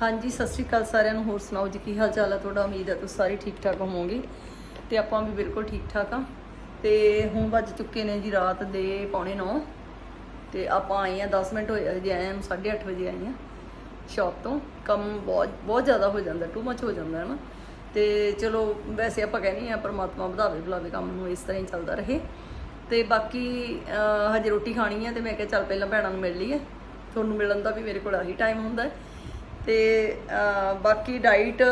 ਹਾਂਜੀ, ਸਤਿ ਸ਼੍ਰੀ ਅਕਾਲ ਸਾਰਿਆਂ ਨੂੰ। ਹੋਰ ਸੁਣਾਓ ਜੀ, ਕੀ ਹਾਲ ਚਾਲ ਹੈ ਤੁਹਾਡਾ? ਉਮੀਦ ਹੈ ਤੁਸੀਂ ਸਾਰੇ ਠੀਕ ਠਾਕ ਹੋਵੋਗੇ ਤੇ ਆਪਾਂ ਵੀ ਬਿਲਕੁਲ ਠੀਕ ਠਾਕ ਆ। ਤੇ ਹੁਣ ਵੱਜ ਚੁੱਕੇ ਨੇ ਜੀ ਰਾਤ ਦੇ ਪੌਣੇ 9 ਤੇ ਆਪਾਂ ਆਏ ਆ 10 ਮਿੰਟ ਹੋਏ ਆ ਜੀ ਆਏ ਆ 8:30 ਵਜੇ ਆਏ ਆ ਸ਼ਾਪ ਤੋਂ। ਕੰਮ ਬਹੁਤ ਬਹੁਤ ਜ਼ਿਆਦਾ ਹੋ ਜਾਂਦਾ ਟੂ ਮੱਚ ਹੋ ਜਾਂਦਾ ਹੈ ਨਾ ਤੇ ਚਲੋ, ਵੈਸੇ ਆਪਾਂ ਕਹਿੰਦੇ ਆ, ਪਰਮਾਤਮਾ ਵਧਾਵੇ, ਬੁਲਾਵੇ ਕੰਮ ਨੂੰ, ਇਸ ਤਰ੍ਹਾਂ ਹੀ ਚੱਲਦਾ ਰਹੇ। ਤੇ ਬਾਕੀ ਹਜੇ ਰੋਟੀ ਖਾਣੀ ਹੈ ਤੇ ਮੈਂ ਕਿਹਾ ਚੱਲ ਪਹਿਲਾਂ ਭੈਣਾਂ ਨੂੰ ਮਿਲ ਲਈਏ। ਤੁਹਾਨੂੰ ਮਿਲਣ ਦਾ ਵੀ ਮੇਰੇ ਕੋਲ ਆਹੀ ਟਾਈਮ ਹੁੰਦਾ ਹੈ। ਤੇ ਬਾਕੀ ਡਾਈਟ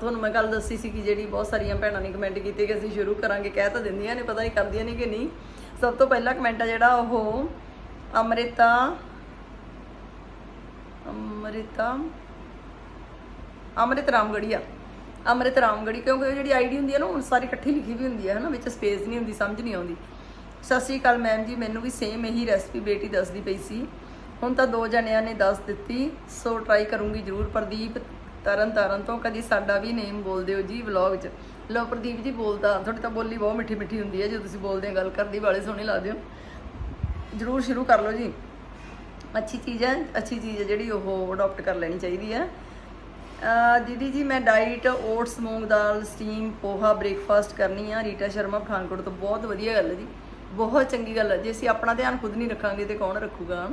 ਤੁਹਾਨੂੰ ਮੈਂ ਗੱਲ ਦੱਸੀ ਸੀ ਕਿ ਜਿਹੜੀ ਬਹੁਤ ਸਾਰੀਆਂ ਭੈਣਾਂ ਨੇ ਕਮੈਂਟ ਕੀਤੇ ਕਿ ਅਸੀਂ ਸ਼ੁਰੂ ਕਰਾਂਗੇ, ਕਹਿ ਤਾਂ ਦਿੰਦੀਆਂ ਨੇ, ਪਤਾ ਨਹੀਂ ਕਰਦੀਆਂ ਨੇ ਕਿ ਨਹੀਂ। ਸਭ ਤੋਂ ਪਹਿਲਾ ਕਮੈਂਟ ਆ ਜਿਹੜਾ ਉਹ, ਅਮ੍ਰਿਤਾ ਅਮ੍ਰਿਤਾ, ਅਮ੍ਰਿਤ ਰਾਮਗੜੀਆ। ਅਮ੍ਰਿਤ ਰਾਮਗੜੀ ਕਿਉਂਕਿ ਉਹ ਜਿਹੜੀ ਆਈਡੀ ਹੁੰਦੀ ਹੈ ਨਾ, ਉਹ ਸਾਰੀ ਇਕੱਠੀ ਲਿਖੀ ਵੀ ਹੁੰਦੀ ਹੈ ਹਨਾ, ਵਿੱਚ ਸਪੇਸ ਨਹੀਂ ਹੁੰਦੀ, ਸਮਝ ਨਹੀਂ ਆਉਂਦੀ। ਸਤਿ ਸ਼੍ਰੀ ਅਕਾਲ ਮੈਮ ਜੀ, ਮੈਨੂੰ ਵੀ ਸੇਮ ਇਹੀ ਰੈਸਪੀ ਬੇਟੀ ਦੱਸਦੀ ਪਈ ਸੀ। ਹੁਣ ਤਾਂ ਦੋ ਜਣਿਆਂ ਨੇ ਦੱਸ ਦਿੱਤੀ, ਸੋ ਟਰਾਈ ਕਰੂੰਗੀ ਜਰੂਰ। ਪ੍ਰਦੀਪ ਤਰਨ ਤਾਰਨ ਤੋਂ ਕਦੀ ਸਾਡਾ ਵੀ ਨੇਮ ਬੋਲਦੇ ਹੋ ਜੀ ਵਲੌਗ 'ਚ। ਲੋ ਪ੍ਰਦੀਪ ਜੀ ਬੋਲਦਾ, ਤੁਹਾਡੀ ਤਾਂ ਬੋਲੀ ਬਹੁਤ ਮਿੱਠੀ ਮਿੱਠੀ ਹੁੰਦੀ ਹੈ ਜਦੋਂ ਤੁਸੀਂ ਬੋਲਦੇ ਹੋ, ਗੱਲ ਕਰਦੀ ਵਾਲੇ ਸੋਹਣੇ ਲੱਗਦੇ ਹੋ। ਜਰੂਰ ਸ਼ੁਰੂ ਕਰ ਲਓ ਜੀ। ਅੱਛੀ ਚੀਜ਼ ਹੈ, ਅੱਛੀ ਚੀਜ਼ ਹੈ ਜਿਹੜੀ ਉਹ ਅਡਾਪਟ ਕਰ ਲੈਣੀ ਚਾਹੀਦੀ ਹੈ। ਦੀਦੀ ਜੀ, ਮੈਂ ਡਾਈਟ ਓਟਸ ਮੂੰਗ ਦਾਲ ਸਟੀਮ ਪੋਹਾ ਬ੍ਰੇਕਫਾਸਟ ਕਰਨੀ ਆ। ਰੀਟਾ ਸ਼ਰਮਾ ਪਠਾਨਕੋਟ ਤੋਂ, ਬਹੁਤ ਵਧੀਆ ਗੱਲ ਹੈ ਜੀ। ਬਹੁਤ ਚੰਗੀ ਗੱਲ ਹੈ। ਜੇ ਅਸੀਂ ਆਪਣਾ ਧਿਆਨ ਖੁਦ ਨਹੀਂ ਰੱਖਾਂਗੇ ਤੇ ਕੌਣ ਰੱਖੂਗਾ?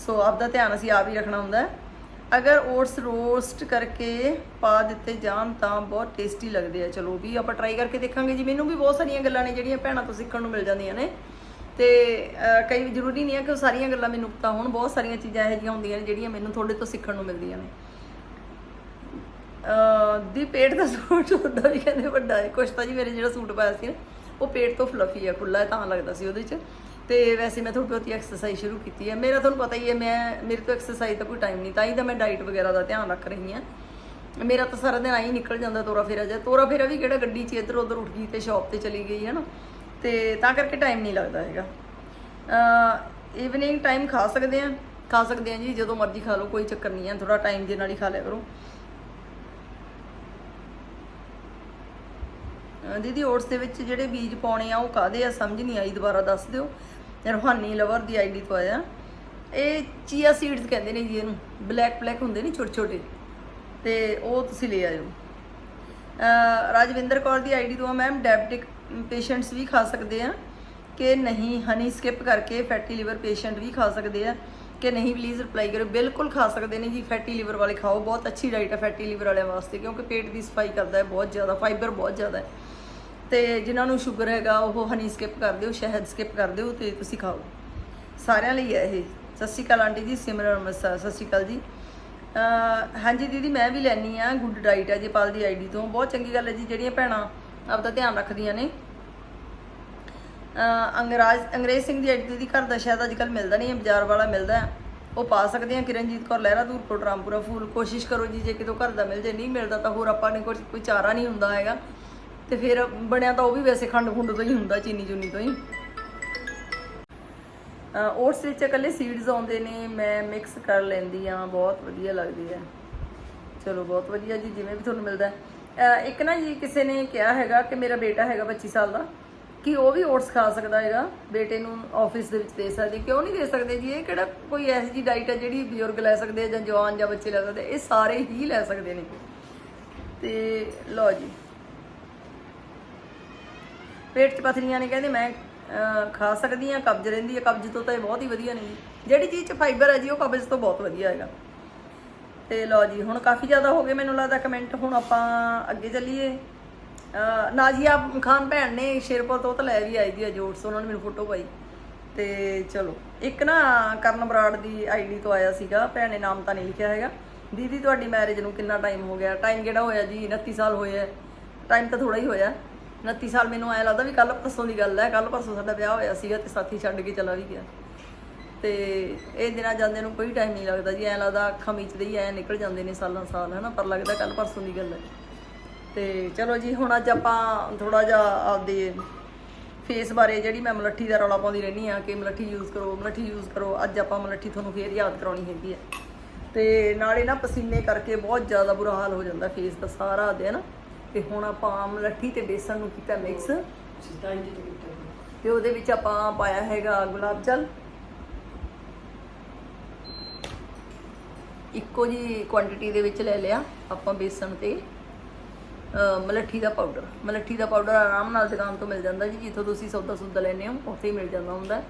ਸੋ ਆਪ ਦਾ ਧਿਆਨ ਅਸੀਂ ਆਪ ਹੀ ਰੱਖਣਾ ਹੁੰਦਾ ਅਗਰ ਓਟਸ ਰੋਸਟ ਕਰਕੇ ਪਾ ਦਿੱਤੇ ਜਾਣ ਤਾਂ ਬਹੁਤ ਟੇਸਟੀ ਲੱਗਦੇ ਆ। ਚਲੋ ਵੀ ਆਪਾਂ ਟਰਾਈ ਕਰਕੇ ਦੇਖਾਂਗੇ ਜੀ। ਮੈਨੂੰ ਵੀ ਬਹੁਤ ਸਾਰੀਆਂ ਗੱਲਾਂ ਨੇ ਜਿਹੜੀਆਂ ਭੈਣਾਂ ਤੋਂ ਸਿੱਖਣ ਨੂੰ ਮਿਲ ਜਾਂਦੀਆਂ ਨੇ। ਤੇ ਕਈ ਜ਼ਰੂਰੀ ਨਹੀਂ ਹੈ ਕਿ ਉਹ ਸਾਰੀਆਂ ਗੱਲਾਂ ਮੈਨੂੰ ਪਤਾ ਹੋਣ ਬਹੁਤ ਸਾਰੀਆਂ ਚੀਜ਼ਾਂ ਇਹੋ ਜਿਹੀਆਂ ਹੁੰਦੀਆਂ ਨੇ ਜਿਹੜੀਆਂ ਮੈਨੂੰ ਤੁਹਾਡੇ ਤੋਂ ਸਿੱਖਣ ਨੂੰ ਮਿਲਦੀਆਂ ਨੇ। ਦੀ ਪੇਟ ਦਾ ਸੂਟ ਹੁੰਦਾ ਵੀ ਕਹਿੰਦੇ ਵੱਡਾ ਹੈ। ਕੁਛ ਤਾਂ ਜੀ ਮੇਰੇ ਜਿਹੜਾ ਸੂਟ ਪਾਇਆ ਸੀ ਨਾ, ਉਹ ਪੇਟ ਤੋਂ ਫਲਫੀ ਆ ਖੁੱਲਾ ਹੈ ਤਾਂ ਲੱਗਦਾ ਸੀ ਉਹਦੇ 'ਚ। ਤੇ ਵੈਸੇ ਮੈਂ ਥੋੜੀ ਬਹੁਤੀ ਐਕਸਰਸਾਈਜ਼ ਸ਼ੁਰੂ ਕੀਤੀ ਹੈ। ਮੇਰਾ ਤੁਹਾਨੂੰ ਪਤਾ ਹੀ ਹੈ, ਮੈਂ, ਮੇਰੇ ਤੋਂ ਐਕਸਰਸਾਈਜ਼ ਦਾ ਕੋਈ ਟਾਈਮ ਨਹੀਂ, ਤਾਂ ਹੀ ਤਾਂ ਮੈਂ ਡਾਈਟ ਵਗੈਰਾ ਦਾ ਧਿਆਨ ਰੱਖ ਰਹੀ ਹਾਂ। ਮੇਰਾ ਤਾਂ ਸਾਰਾ ਦਿਨ ਆਈ ਨਿਕਲ ਜਾਂਦਾ ਤੋਰਾ ਫੇਰਾ ਜਾ ਤੋਰਾ ਫੇਰਾ ਵੀ ਕਿਹੜਾ ਗੱਡੀ 'ਚ ਇੱਧਰ ਉੱਧਰ ਉੱਠ ਗਈ ਤੇ ਸ਼ਾਪ ਤੇ ਚਲੀ ਗਈ ਹੈ ਨਾ ਤੇ ਤਾਂ ਕਰਕੇ ਟਾਈਮ ਨਹੀਂ ਲੱਗਦਾ ਹੈਗਾ। ਈਵਨਿੰਗ ਟਾਈਮ ਖਾ ਸਕਦੇ ਆ ਖਾ ਸਕਦੇ ਆ ਜੀ, ਜਦੋਂ ਮਰਜ਼ੀ ਖਾ ਲਓ, ਕੋਈ ਚੱਕਰ ਨਹੀਂ ਹੈ ਥੋੜਾ ਟਾਈਮ ਦੇ ਨਾਲ ਹੀ ਖਾ ਲਿਆ ਕਰੋ। ਦੀਦੀ ਓਟਸ ਦੇ ਵਿੱਚ ਜਿਹੜੇ ਬੀਜ ਪਾਉਣੇ ਆ, ਉਹ ਕਾਦੇ ਆ? ਸਮਝ ਨਹੀਂ ਆਈ, ਦੁਬਾਰਾ ਦੱਸ ਦਿਓ। ਰੋਹਾਨੀ ਲਵਰ ਦੀ ਆਈਡੀ ਤੋਂ ਆਇਆ। ਇਹ ਚੀਆ ਸੀਡਸ ਕਹਿੰਦੇ ਨੇ ਜੀ ਇਹਨੂੰ। ਬਲੈਕ ਬਲੈਕ ਹੁੰਦੇ ਨੇ ਛੋਟੇ ਛੋਟੇ। ਤੇ ਉਹ ਤੁਸੀਂ ਲੈ ਆਇਓ। ਰਾਜਵਿੰਦਰ ਕੌਰ ਦੀ ਆਈਡੀ ਤੋਂ ਮੈਮ ਡਾਇਬਟਿਕ ਪੇਸ਼ੈਂਟਸ ਵੀ ਖਾ ਸਕਦੇ ਆ। ਕਿ ਨਹੀਂ ਹਨੀ ਸਕਿਪ ਕਰਕੇ ਫੈਟੀ ਲੀਵਰ ਪੇਸ਼ੈਂਟ ਵੀ ਖਾ ਸਕਦੇ ਆ। ਕਿ ਨਹੀਂ ਪਲੀਜ਼ ਰਿਪਲਾਈ ਕਰੋ ਬਿਲਕੁਲ ਖਾ ਸਕਦੇ ਨੇ ਜੀ ਫੈਟੀ ਲਿਵਰ ਵਾਲੇ ਖਾਓ। ਬਹੁਤ ਅੱਛੀ ਡਾਈਟ ਹੈ ਫੈਟੀ ਲੀਵਰ ਵਾਲਿਆਂ ਵਾਸਤੇ, ਕਿਉਂਕਿ ਪੇਟ ਦੀ ਸਫ਼ਾਈ ਕਰਦਾ ਹੈ, ਬਹੁਤ ਜ਼ਿਆਦਾ ਫਾਈਬਰ ਬਹੁਤ ਜ਼ਿਆਦਾ ਹੈ। ਤੇ ਜਿਨ੍ਹਾਂ ਨੂੰ ਸ਼ੂਗਰ ਹੈਗਾ, ਉਹ ਹਨੀ ਸਕਿਪ ਕਰ ਦਿਓ, ਸ਼ਹਿਦ ਸਕਿਪ ਕਰ ਦਿਓ ਤੇ ਤੁਸੀਂ ਖਾਓ। ਸਾਰਿਆਂ ਲਈ ਹੈ ਇਹ। ਸਤਿ ਸ਼੍ਰੀ ਅਕਾਲ ਆਂਟੀ ਜੀ, ਸਿਮਰਨ ਮਸਾ ਸਤਿ ਸ਼੍ਰੀ ਅਕਾਲ ਜੀ। ਹਾਂਜੀ ਦੀਦੀ, ਮੈਂ ਵੀ ਲੈਣੀ ਆ ਗੁੱਡ ਡਾਈਟ ਅਜੇਪਾਲ ਜੇਪਾਲ ਦੀ ਆਈਡੀ ਤੋਂ। ਬਹੁਤ ਚੰਗੀ ਗੱਲ ਹੈ ਜੀ, ਜਿਹੜੀਆਂ ਭੈਣਾਂ ਆਪਦਾ ਧਿਆਨ ਰੱਖਦੀਆਂ ਨੇ। ਅੰਗਰਾਜ, ਅੰਗਰੇਜ਼ ਸਿੰਘ ਦੀ ਆਈਡੀ ਦੀ ਘਰ ਦਾ ਸ਼ਾਇਦ ਅੱਜ ਕੱਲ ਮਿਲਦਾ ਨਹੀਂ ਹੈ, ਬਾਜ਼ਾਰ ਵਾਲਾ ਮਿਲਦਾ ਉਹ ਪਾ ਸਕਦੇ ਆ ਕਿਰਨਜੀਤ ਕੌਰ, ਲਹਿਰਾ ਦੂਰਕੋਟ ਰਾਮਪੁਰਾ ਫੂਲ। ਕੋਸ਼ਿਸ਼ ਕਰੋ ਜੀ, ਜੇ ਕਿਤੋਂ ਘਰ ਦਾ ਮਿਲ ਜੇ, ਨਹੀਂ ਮਿਲਦਾ ਤਾਂ ਹੋਰ ਆਪਾਂ ਨੇ ਕੋਈ ਕੋਈ ਚਾਰਾ ਨਹੀਂ ਹੁੰਦਾ ਹੈਗਾ। ਤੇ ਫਿਰ ਬਣਿਆ ਤਾਂ ਉਹ ਵੀ ਵੈਸੇ ਖੰਡ ਖੁੰਡ ਤੋਂ ਹੀ ਹੁੰਦਾ, ਚੀਨੀ ਚੁੰਨੀ ਤੋਂ ਹੀ। ਓਟਸ ਵਿੱਚ ਇਕੱਲੇ ਸੀਡਸ ਆਉਂਦੇ ਨੇ, ਮੈਂ ਮਿਕਸ ਕਰ ਲੈਂਦੀ ਆ ਬਹੁਤ ਵਧੀਆ ਲੱਗਦੀ ਹੈ। ਚਲੋ, ਬਹੁਤ ਵਧੀਆ ਜੀ, ਜਿਵੇਂ ਵੀ ਤੁਹਾਨੂੰ ਮਿਲਦਾ ਇੱਕ ਨਾ ਜੀ, ਕਿਸੇ ਨੇ ਕਿਹਾ ਹੈਗਾ ਕਿ ਮੇਰਾ ਬੇਟਾ ਹੈਗਾ 25 ਸਾਲ ਦਾ, ਕਿ ਉਹ ਵੀ ਓਟਸ ਖਾ ਸਕਦਾ ਹੈਗਾ। ਬੇਟੇ ਨੂੰ ਆਫਿਸ ਦੇ ਵਿੱਚ ਦੇ ਸਕਦੇ, ਕਿਉਂ ਨਹੀਂ ਦੇ ਸਕਦੇ ਜੀ? ਇਹ ਕਿਹੜਾ ਕੋਈ ਐਸੀ ਜੀ ਡਾਈਟ ਹੈ ਜਿਹੜੀ ਬਜ਼ੁਰਗ ਲੈ ਸਕਦੇ ਆ ਜਾਂ ਜਵਾਨ ਜਾਂ ਬੱਚੇ ਲੈ ਸਕਦੇ ਇਹ ਸਾਰੇ ਹੀ ਲੈ ਸਕਦੇ ਨੇ। ਤੇ ਲਓ ਜੀ। ਪੇਟ 'ਚ ਪਥਰੀਆਂ ਨੇ, ਕਹਿੰਦੇ ਮੈਂ ਖਾ ਸਕਦੀ ਹਾਂ, ਕਬਜ਼ ਰਹਿੰਦੀ ਹੈ, ਕਬਜ਼ ਤੋਂ ਤਾਂ ਇਹ ਬਹੁਤ ਹੀ ਵਧੀਆ ਨੇ ਜੀ ਜਿਹੜੀ ਚੀਜ਼ 'ਚ ਫਾਈਬਰ ਹੈ ਜੀ, ਉਹ ਕਬਜ਼ ਤੋਂ ਬਹੁਤ ਵਧੀਆ ਹੈਗਾ। ਤੇ ਲਓ ਜੀ, ਹੁਣ ਕਾਫੀ ਜ਼ਿਆਦਾ ਹੋ ਗਏ ਮੈਨੂੰ ਲੱਗਦਾ ਕਮੈਂਟ ਹੁਣ ਆਪਾਂ ਅੱਗੇ ਚੱਲੀਏ। ਨਾਜ਼ੀਆ ਖਾਨ ਭੈਣ ਨੇ ਸ਼ੇਰਪੁਰ ਤੋਂ ਤਾਂ ਲੈ ਵੀ ਆਈ ਦੀ ਆ ਜੋਟਸ ਉਹਨਾਂ ਨੇ ਮੈਨੂੰ ਫੋਟੋ ਪਾਈ। ਤੇ ਚਲੋ, ਇੱਕ ਨਾ ਕਰਨ ਬਰਾੜ ਦੀ ਆਈਡੀ ਤੋਂ ਆਇਆ ਸੀਗਾ, ਭੈਣ ਨੇ ਨਾਮ ਤਾਂ ਨਹੀਂ ਲਿਖਿਆ ਹੈਗਾ। ਦੀਦੀ, ਤੁਹਾਡੀ ਮੈਰਿਜ ਨੂੰ ਕਿੰਨਾ ਟਾਈਮ ਹੋ ਗਿਆ? ਟਾਈਮ ਕਿਹੜਾ ਹੋਇਆ ਜੀ? 29 ਸਾਲ ਹੋਏ ਆ ਟਾਈਮ ਤਾਂ ਥੋੜਾ ਹੀ ਹੋਇਆ। 29 ਸਾਲ ਮੈਨੂੰ ਐ ਲੱਗਦਾ ਵੀ ਕੱਲ ਪਰਸੋਂ ਦੀ ਗੱਲ ਹੈ ਕੱਲ ਪਰਸੋਂ ਸਾਡਾ ਵਿਆਹ ਹੋਇਆ ਸੀਗਾ ਤੇ ਸਾਥੀ ਛੱਡ ਕੇ ਚਲਾ ਵੀ ਗਿਆ। ਤੇ ਇਹ ਦਿਨਾਂ ਜਾਂਦੇ ਨੂੰ ਕੋਈ ਟਾਈਮ ਨਹੀਂ ਲੱਗਦਾ ਜੀ, ਐ ਲੱਗਦਾ ਅੱਖਾਂ ਮੀਚਦੇ ਹੀ ਐ ਨਿਕਲ ਜਾਂਦੇ ਨੇ ਸਾਲਾਂ ਸਾਲ, ਹਨਾ, ਪਰ ਲੱਗਦਾ ਕੱਲ ਪਰਸੋਂ ਦੀ ਗੱਲ ਹੈ। ਤੇ ਚਲੋ ਜੀ, ਹੁਣ ਅੱਜ ਆਪਾਂ ਥੋੜਾ ਜਿਹਾ ਆਪਦੇ ਫੇਸ ਬਾਰੇ ਜਿਹੜੀ ਮੈਂ ਮਲੱਠੀ ਦਾ ਰੌਲਾ ਪਾਉਂਦੀ ਰਹਿੰਦੀ ਆ ਕਿ ਮਲੱਠੀ ਯੂਜ਼ ਕਰੋ, ਮਲੱਠੀ ਯੂਜ਼ ਕਰੋ, ਅੱਜ ਆਪਾਂ ਮਲੱਠੀ ਤੁਹਾਨੂੰ ਫੇਰ ਯਾਦ ਕਰਾਉਣੀ ਹੈਗੀ ਹੈ। ਤੇ ਨਾਲੇ ਨਾ ਪਸੀਨੇ ਕਰਕੇ ਬਹੁਤ ਜ਼ਿਆਦਾ ਬੁਰਾ ਹਾਲ ਹੋ ਜਾਂਦਾ ਫੇਸ ਦਾ ਸਾਰਾ ਦਿਨ ਤੇ ਹੁਣ ਆਪਾਂ ਮਲੱਠੀ ਤੇ ਬੇਸਣ ਨੂੰ ਕੀਤਾ ਮਿਕਸ ਤੇ ਉਹਦੇ ਵਿੱਚ ਆਪਾਂ ਪਾਇਆ ਹੈਗਾ ਗੁਲਾਬ ਜਲ। ਇੱਕੋ ਜੀ ਕੁਆਂਟੀਟੀ ਦੇ ਵਿੱਚ ਲੈ ਲਿਆ ਆਪਾਂ ਬੇਸਣ ਤੇ। ਮਲੱਠੀ ਦਾ ਪਾਊਡਰ ਮਲੱਠੀ ਦਾ ਪਾਊਡਰ ਆਰਾਮ ਨਾਲ ਦੁਕਾਨ ਤੋਂ ਮਿਲ ਜਾਂਦਾ ਜੀ ਜਿੱਥੋਂ ਤੁਸੀਂ ਸੌਦਾ ਸੁੱਦਾ ਲੈਂਦੇ ਹੋ ਉੱਥੇ ਹੀ ਮਿਲ ਜਾਂਦਾ ਹੁੰਦਾ।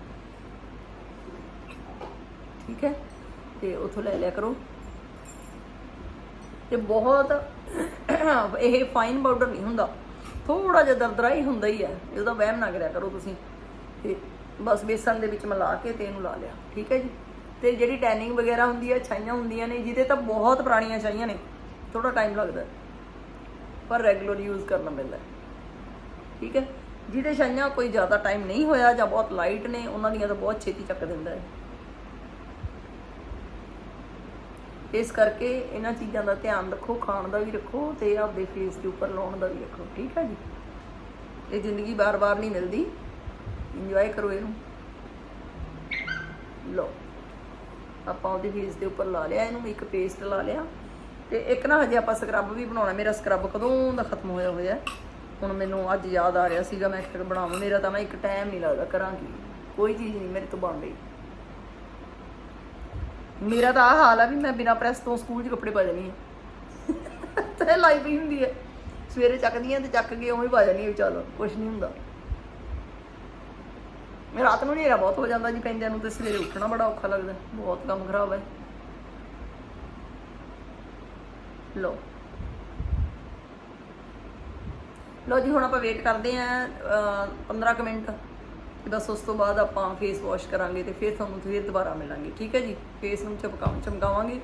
ਠੀਕ ਹੈ? ਤੇ ਉੱਥੋਂ ਲੈ ਲਿਆ ਕਰੋ। ਤੇ ਬਹੁਤ ਇਹ ਫਾਈਨ ਪਾਊਡਰ ਨਹੀਂ ਹੁੰਦਾ। ਥੋੜਾ ਜਿਹਾ ਦਰਦਰਾ ਹੀ ਹੁੰਦਾ ਹੀ ਹੈ। ਇਹਦਾ ਵਹਿਮ ਨਾ ਕਰਿਆ ਕਰੋ ਤੁਸੀਂ। ਤੇ ਬਸ ਬੇਸਨ ਦੇ ਵਿੱਚ ਮਿਲਾ ਕੇ ਤੇ ਇਹਨੂੰ ਲਾ ਲਿਆ। ਠੀਕ ਹੈ ਜੀ? ਤੇ ਜਿਹੜੀ ਟੈਨਿੰਗ ਵਗੈਰਾ ਹੁੰਦੀ ਹੈ, ਛਾਈਆਂ ਹੁੰਦੀਆਂ ਨੇ, ਜਿਹਦੇ ਤਾਂ ਬਹੁਤ ਪੁਰਾਣੀਆਂ ਛਾਈਆਂ ਨੇ ਥੋੜਾ ਟਾਈਮ ਲੱਗਦਾ। ਪਰ ਰੈਗੂਲਰ ਯੂਜ਼ ਕਰਨਾ ਪੈਂਦਾ ਠੀਕ ਹੈ? ਜਿਹਦੇ ਛਾਈਆਂ ਕੋਈ ਜ਼ਿਆਦਾ ਟਾਈਮ ਨਹੀਂ ਹੋਇਆ ਜਾਂ ਬਹੁਤ ਲਾਈਟ ਨੇ, ਉਹਨਾਂ ਦੀਆਂ ਤਾਂ ਬਹੁਤ ਛੇਤੀ ਚੱਕ ਦਿੰਦਾ ਹੈ। ਇਸ ਕਰਕੇ ਇਹਨਾਂ ਚੀਜ਼ਾਂ ਦਾ ਧਿਆਨ ਰੱਖੋ, ਖਾਣ ਦਾ ਵੀ ਰੱਖੋ ਤੇ ਆਪਦੇ ਫੇਸ ਦੇ ਉੱਪਰ ਲਾਉਣ ਦਾ ਵੀ ਰੱਖੋ, ਠੀਕ ਹੈ ਜੀ? ਇਹ ਜ਼ਿੰਦਗੀ ਬਾਰ-ਬਾਰ ਨਹੀਂ ਮਿਲਦੀ। ਇੰਜੋਏ ਕਰੋ ਇਹਨੂੰ। ਲਓ, ਆਪਾਂ ਉਹਦੇ ਫੇਸ ਦੇ ਉੱਪਰ ਲਾ ਲਿਆ ਇਹਨੂੰ, ਇੱਕ ਪੇਸਟ ਲਾ ਲਿਆ ਤੇ ਇੱਕ ਨਾ ਹਜੇ ਆਪਾਂ ਸਕਰਬ ਵੀ ਬਣਾਉਣਾ। ਮੇਰਾ ਸਕਰਬ ਕਦੋਂ ਦਾ ਖਤਮ ਹੋਇਆ ਹੋਇਆ ਹੁਣ ਮੈਨੂੰ ਅੱਜ ਯਾਦ ਆ ਰਿਹਾ ਸੀਗਾ, ਮੈਂ ਕਿਹਾ ਬਣਾਵਾਂ। ਮੇਰਾ ਤਾਂ ਮੈਂ ਇੱਕ ਟਾਈਮ ਨਹੀਂ ਲੱਗਦਾ ਕਰਾਂਗੀ। ਕੋਈ ਚੀਜ਼ ਨਹੀਂ ਮੇਰੇ ਤੋਂ ਬਣ ਰਹੀ। ਮੇਰਾ ਤਾਂ ਆਹ ਹਾਲ ਆ ਵੀ ਮੈਂ ਬਿਨਾ ਪ੍ਰੈਸ ਤੋਂ ਸਕੂਲ 'ਚ ਕੱਪੜੇ ਪਾ ਜਾਣੀ ਆ। ਤੇ ਲਾਈਫ ਹੀ ਹੁੰਦੀ ਹੈ ਸਵੇਰੇ ਚੱਕਦੀ ਆ ਤੇ ਚੱਕ ਕੇ ਉਵੇਂ ਪਾ ਜਾਣੀ ਆ ਵੀ ਚਲੋ ਕੁਝ ਨਹੀਂ ਹੁੰਦਾ। ਮੈਂ ਰਾਤ ਨੂੰ ਹਨੇਰਾ ਬਹੁਤ ਹੋ ਜਾਂਦਾ ਜੀ ਪੈਂਦਿਆਂ ਨੂੰ ਤੇ ਸਵੇਰੇ ਉੱਠਣਾ ਬੜਾ ਔਖਾ ਲੱਗਦਾ। ਬਹੁਤ ਕੰਮ ਖਰਾਬ ਹੈ ਲੋ ਲੋ ਜੀ, ਹੁਣ ਆਪਾਂ ਵੇਟ ਕਰਦੇ ਆਂ 15 ਕੁ ਮਿੰਟ। ਬਸ ਉਸ ਤੋਂ ਬਾਅਦ ਆਪਾਂ ਫੇਸ ਵਾਸ਼ ਕਰਾਂਗੇ ਤੇ ਫਿਰ ਤੁਹਾਨੂੰ ਫਿਰ ਦੁਬਾਰਾ ਮਿਲਾਂਗੇ, ਠੀਕ ਹੈ ਜੀ? ਫੇਸ ਨੂੰ ਚਮਕਾ ਚਮਕਾਵਾਂਗੇ,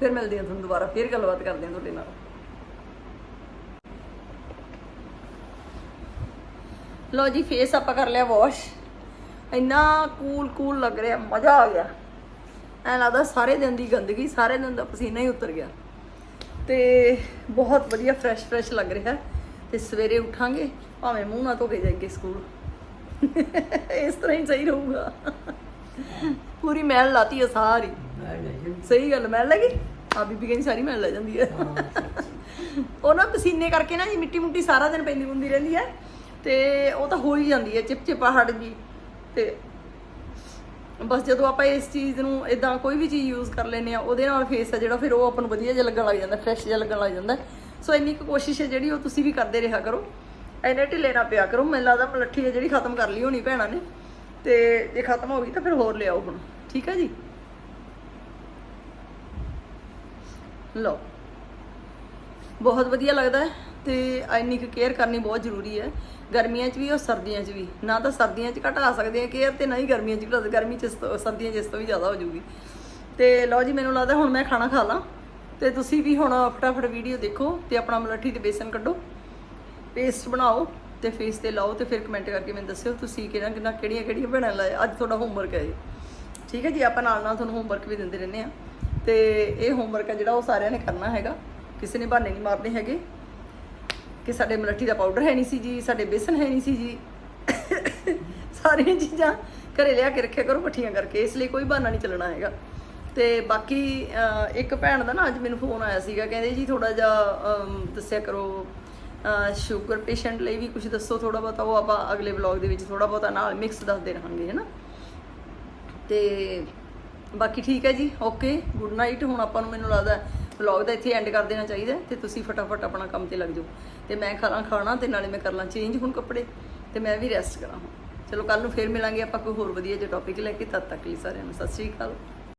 ਫਿਰ ਮਿਲਦੇ ਹਾਂ ਤੁਹਾਨੂੰ ਦੁਬਾਰਾ, ਫਿਰ ਗੱਲਬਾਤ ਕਰਦੇ ਹਾਂ ਤੁਹਾਡੇ ਨਾਲ। ਲੋ ਜੀ ਫੇਸ ਆਪਾਂ ਕਰ ਲਿਆ ਵਾਸ਼ ਇੰਨਾ ਕੂਲ ਕੂਲ ਲੱਗ ਰਿਹਾ, ਮਜ਼ਾ ਆ ਗਿਆ। ਐਂ ਲੱਗਦਾ ਸਾਰੇ ਦਿਨ ਦੀ ਗੰਦਗੀ, ਸਾਰੇ ਦਿਨ ਦਾ ਪਸੀਨਾ ਹੀ ਉਤਰ ਗਿਆ। ਤੇ ਬਹੁਤ ਵਧੀਆ ਫਰੈਸ਼ ਫਰੈਸ਼ ਲੱਗ ਰਿਹਾ। ਤੇ ਸਵੇਰੇ ਉਠਾਂਗੇ, ਭਾਵੇਂ ਮੂੰਹ ਨਾ ਧੋ ਕੇ ਜਾਈਏ ਸਕੂਲ ਇਸ ਤਰ੍ਹਾਂ ਹੀ ਸਹੀ ਰਹੂਗਾ। ਪੂਰੀ ਮੈਲ ਲਾਤੀ ਹੈ ਸਾਰੀ। ਸਹੀ ਗੱਲ, ਮੈਲ ਲੱਗੀ ਆ ਬੀਬੀ ਕਹਿੰਦੀ ਸਾਰੀ ਮੈਲ ਲੈ ਜਾਂਦੀ ਹੈ ਉਹ ਨਾ ਪਸੀਨੇ ਕਰਕੇ ਨਾ ਜੀ ਮਿੱਟੀ ਮੁੱਟੀ ਸਾਰਾ ਦਿਨ ਪੈਂਦੀ ਹੁੰਦੀ ਰਹਿੰਦੀ ਹੈ ਤੇ ਉਹ ਤਾਂ ਹੋ ਹੀ ਜਾਂਦੀ ਹੈ ਚਿਪਚਿਪਾਹਟ ਜੀ। ਤੇ ਬਸ ਜਦੋਂ ਆਪਾਂ ਇਸ ਚੀਜ਼ ਨੂੰ ਇਦਾਂ ਕੋਈ ਵੀ ਚੀਜ਼ ਯੂਜ਼ ਕਰ ਲੈਨੇ ਆ, ਉਹਦੇ ਨਾਲ ਫੇਸ ਆ ਜਿਹੜਾ, ਫਿਰ ਉਹ ਆਪਾਂ ਨੂੰ ਵਧੀਆ ਜਿਹਾ ਲੱਗਣ ਲੱਗ ਜਾਂਦਾ ਫਰੈਸ਼ ਜਿਹਾ ਲੱਗਣ ਲੱਗ ਜਾਂਦਾ। ਸੋ ਇੰਨੀ ਕੁ ਕੋਸ਼ਿਸ਼ ਹੈ ਜਿਹੜੀ ਉਹ ਤੁਸੀਂ ਵੀ ਕਰਦੇ ਰਿਹਾ ਕਰੋ। ਐਨੇ ਢਿੱਲੇ ਨਾ ਪਿਆ ਕਰੋ, ਮੈਨੂੰ ਲੱਗਦਾ ਮਲੱਠੀ ਹੈ ਜਿਹੜੀ ਖਤਮ ਕਰ ਲਈ ਹੋਣੀ ਭੈਣਾਂ ਨੇ। ਤੇ ਜੇ ਖਤਮ ਹੋ ਗਈ ਤਾਂ ਫਿਰ ਹੋਰ ਲਿਆਓ ਹੁਣ, ਠੀਕ ਹੈ ਜੀ? ਲਓ। ਬਹੁਤ ਵਧੀਆ ਲੱਗਦਾ ਹੈ ਤੇ ਇੰਨੀ ਕੁ ਕੇਅਰ ਕਰਨੀ ਬਹੁਤ ਜ਼ਰੂਰੀ ਹੈ। ਗਰਮੀਆਂ 'ਚ ਵੀ ਔਰ ਸਰਦੀਆਂ 'ਚ ਵੀ। ਨਾ ਤਾਂ ਸਰਦੀਆਂ 'ਚ ਘਟਾ ਸਕਦੇ ਆ ਕੇਅਰ ਤੇ ਨਾ ਹੀ ਗਰਮੀਆਂ 'ਚ ਘਟਾ ਗਰਮੀ 'ਚ ਇਸ ਤੋਂ- ਸਰਦੀਆਂ 'ਚ ਇਸ ਤੋਂ ਵੀ ਜ਼ਿਆਦਾ ਹੋ ਜਾਊਗੀ। ਤੇ ਲਓ ਜੀ, ਮੈਨੂੰ ਲੱਗਦਾ ਹੁਣ ਮੈਂ ਖਾਣਾ ਖਾ ਲਾਂ। ਤੇ ਤੁਸੀਂ ਵੀ ਹੁਣ ਫਟਾਫਟ ਵੀਡੀਓ ਦੇਖੋ ਤੇ ਆਪਣਾ ਮਲੱਠੀ ਤੇ ਬੇਸਨ ਕੱਢੋ। ਪੇਸਟ ਬਣਾਓ ਤੇ ਫੇਸ ਤੇ ਲਾਓ ਤੇ ਫਿਰ ਕਮੈਂਟ ਕਰਕੇ ਮੈਨੂੰ ਦੱਸਿਓ ਤੁਸੀਂ ਕਿਹੜਾ ਕਿਹਨਾਂ ਕਿਹੜੀਆਂ ਕਿਹੜੀਆਂ ਬਣਾ ਲਾਏ ਅੱਜ ਤੁਹਾਡਾ ਹੋਮਵਰਕ ਹੈ ਜੀ ਠੀਕ ਹੈ ਜੀ, ਆਪਾਂ ਨਾਲ ਨਾਲ ਤੁਹਾਨੂੰ ਹੋਮਵਰਕ ਵੀ ਦਿੰਦੇ ਰਹਿੰਦੇ ਆ ਤੇ ਇਹ ਹੋਮਵਰਕ ਹੈ ਜਿਹੜਾ ਉਹ ਸਾਰਿਆਂ ਨੇ ਕਰਨਾ ਹੈਗਾ। ਕਿਸੇ ਨੇ ਬਹਾਨੇ ਨਹੀਂ ਮਾਰਨੇ ਹੈਗੇ। ਕਿ ਸਾਡੇ ਮਲੱਠੀ ਦਾ ਪਾਊਡਰ ਹੈ ਨਹੀਂ ਸੀ ਜੀ, ਸਾਡੇ ਬੇਸਨ ਹੈ ਨਹੀਂ ਸੀ ਜੀ। ਸਾਰੀਆਂ ਚੀਜ਼ਾਂ ਘਰੇ ਲਿਆ ਕੇ ਰੱਖਿਆ ਕਰੋ ਇਕੱਠੀਆਂ ਕਰਕੇ, ਇਸ ਲਈ ਕੋਈ ਬਹਾਨਾ ਨਹੀਂ ਚੱਲਣਾ ਹੈਗਾ। ਤੇ ਬਾਕੀ ਇੱਕ ਭੈਣ ਦਾ ਨਾ ਅੱਜ ਮੈਨੂੰ ਫੋਨ ਆਇਆ ਸੀਗਾ, ਕਹਿੰਦੇ ਜੀ ਥੋੜਾ ਜਿਹਾ ਦੱਸਿਆ ਕਰੋ ਸ਼ੂਗਰ ਪੇਸ਼ੈਂਟ ਲਈ ਵੀ ਕੁਝ ਦੱਸੋ ਥੋੜਾ ਬਹੁਤਾ, ਉਹ ਆਪਾਂ ਅਗਲੇ ਵਲੌਗ ਦੇ ਵਿੱਚ ਥੋੜਾ ਬਹੁਤਾ ਨਾਲ ਮਿਕਸ ਦੱਸਦੇ ਰਹਾਂਗੇ ਹੈਨਾ? ਤੇ ਬਾਕੀ ਠੀਕ ਹੈ ਜੀ ਓਕੇ ਗੁੱਡ ਨਾਈਟ ਹੁਣ ਆਪਾਂ ਨੂੰ ਮੈਨੂੰ ਲੱਗਦਾ ਵਲੌਗ ਦਾ ਇੱਥੇ ਐਂਡ ਕਰ ਦੇਣਾ ਚਾਹੀਦਾ ਹੈ ਤੇ ਤੁਸੀਂ ਫਟਾਫਟ ਆਪਣਾ ਕੰਮ ਤੇ ਲੱਗ ਜਾਓ। ਤੇ ਮੈਂ ਖਾਣਾ ਖਾਣਾ, ਤੇ ਨਾਲੇ ਮੈਂ ਕਰ ਲਾਂ ਚੇਂਜ ਹੁਣ ਕੱਪੜੇ, ਤੇ ਮੈਂ ਵੀ ਰੈਸਟ ਕਰਾਂ ਹੁਣ। ਚਲੋ ਕੱਲ ਨੂੰ ਫੇਰ ਮਿਲਾਂਗੇ ਆਪਾਂ ਕੋਈ ਹੋਰ ਵਧੀਆ ਜਿਹਾ ਟੌਪਿਕ ਲੈ ਕੇ। ਤਦ ਤੱਕ ਲਈ ਸਾਰਿਆਂ ਨੂੰ ਸਤਿ ਸ਼੍ਰੀ ਅਕਾਲ।